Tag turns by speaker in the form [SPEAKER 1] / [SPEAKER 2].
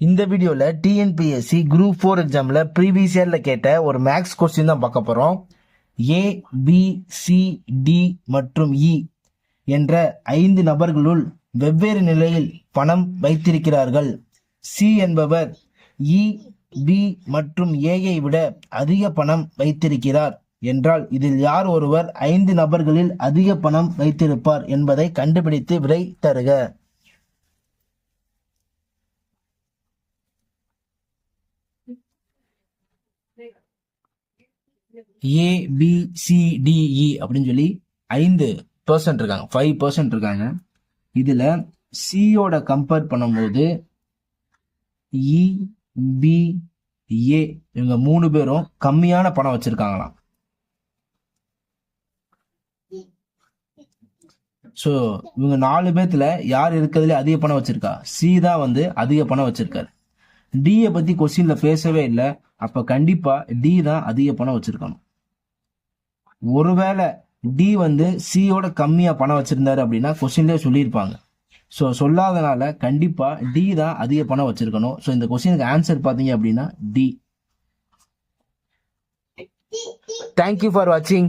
[SPEAKER 1] இந்த வீடியோவில் TNPSC group four எக்ஸாமில் ப்ரீவியஸ் இயரில் கேட்ட ஒரு மேக்ஸ் கொஸ்டின் தான் பார்க்க போகிறோம் ஏ பி சி டி மற்றும் இ என்ற ஐந்து நபர்களுள் வெவ்வேறு நிலையில் பணம் வைத்திருக்கிறார்கள். சி என்பவர் e, இ பி மற்றும் ஏயை விட அதிக பணம் வைத்திருக்கிறார் என்றால் இதில் யார் ஒருவர் ஐந்து நபர்களில் அதிக பணம் வைத்திருப்பார் என்பதை கண்டுபிடித்து விடை தருக. A B C D E அப்படின்னு சொல்லி ஐந்து பர்சன்ட் இருக்காங்க. ஃபைவ் பர்சன்ட் இருக்காங்க. இதுல சியோட கம்பேர் பண்ணும்போது இ பி ஏ இவங்க மூணு பேரும் கம்மியான பணம் வச்சிருக்காங்களாம். ஸோ இவங்க நாலு பேர்த்துல யார் இருக்கிறதுல அதிக பணம் வச்சிருக்கா? சி தான் வந்து அதிக பணம் வச்சிருக்காரு. டியை பற்றி கொஸ்டின்ல பேசவே இல்லை. அப்போ கண்டிப்பாக டி தான் அதிக பணம் வச்சுருக்கணும். ஒருவேளை டி வந்து சியோட கம்மியாக பணம் வச்சுருந்தாரு அப்படின்னா கொஸ்டின்லேயே சொல்லியிருப்பாங்க. ஸோ சொல்லாதனால கண்டிப்பாக டி தான் அதிக பணம் வச்சுருக்கணும். ஸோ இந்த கொஸ்டினுக்கு ஆன்சர் பார்த்தீங்க அப்படின்னா டி தேங்க்யூ ஃபார் வாட்சிங்